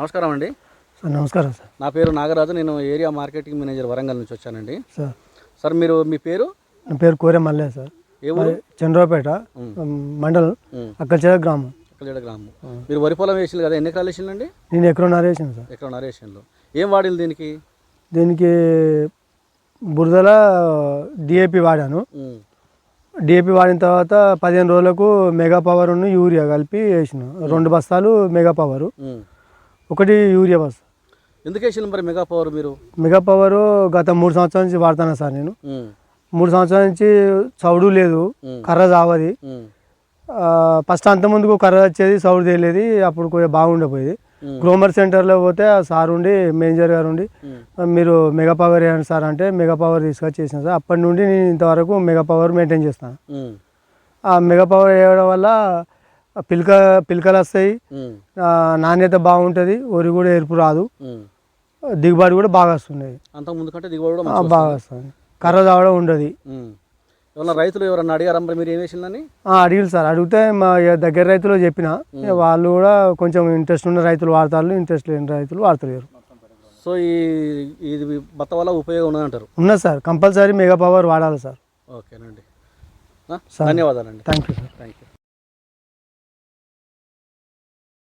నమస్కారం అండి. సార్ నమస్కారం సార్. నా పేరు నాగరాజు. నేను ఏరియా మార్కెటింగ్ మేనేజర్ వరంగల్ నుంచి వచ్చానండి సార్. సార్ మీరు మీ పేరు? నా పేరు కోరే మల్లయ్య సార్. ఏ ఊరు? చంద్రపేట మండలం. అక్కలచేర గ్రామం. అక్కలేడ గ్రామం. మీరు వరి పొలం వేసింది కదా ఎన్ని ఎకరాలు వేసిందండి నేను ఎకరన్నర వేసాను సార్. ఎకరం నరేషన్లో ఏం వాడింది దీనికి? దీనికి బురదల డిఏపి వాడాను. డిఏపి వాడిన తర్వాత పదిహేను రోజులకు మెగా పవర్ యూరియా కలిపి వేసిన. రెండు బస్తాలు మెగా పవర్. ఒకటి యూరియా బస్తా ఎందుకు వేసింది మరి మెగా పవర్ మీరు మెగా పవర్ గత మూడు సంవత్సరాల నుంచి వాడుతాను సార్ నేను. మూడు సంవత్సరాల నుంచి చౌడు లేదు. కర్ర చావది ఉమ్. ఫస్ట్ అంత ముందుకు కర్ర వచ్చేది సౌడు తేలేది అప్పుడు కొంచెం బాగుండిపోయేది ఉమ్. గ్రోమర్ సెంటర్లో పోతే ఆ సార్ ఉండి మేనేజర్ గారు ఉండి. మీరు మెగా పవర్ వేయండి సార్ అంటే మెగా పవర్ తీసుకొచ్చి చేసిన సార్ అప్పటి నుండి నేను ఇంతవరకు మెగా పవర్ మెయింటైన్ చేస్తాను. ఆ మెగా పవర్ వేయడం వల్ల పిలక పిలకలు వస్తాయి నాణ్యత బాగుంటుంది వరి కూడా ఎరుపు రాదు. దిగుబడి కూడా బాగా వస్తుంది. అంతకు ముందు కంటే దిగుబడి కూడా బాగా వస్తుంది. కర్ర తావడం ఉండదు. ఏమన్నా రైతులు ఎవరన్నా అడిగారా మరి మీరు ఏం వేసిందని అడిగిలు సార్. అడిగితే మా దగ్గర రైతులు చెప్పిన వాళ్ళు కూడా కొంచెం ఇంట్రెస్ట్ ఉన్న రైతులు వాడతారు ఇంట్రెస్ట్ లేని రైతులు వాడతలేరు. సో ఈ ఇది బత్త వల్ల ఉపయోగం ఉన్నదంటారు ఉన్నది సార్. కంపల్సరీ మెగా పవర్ వాడాలి సార్. ఓకేనండి? ధన్యవాదాలండి. Thank you sir. Thank you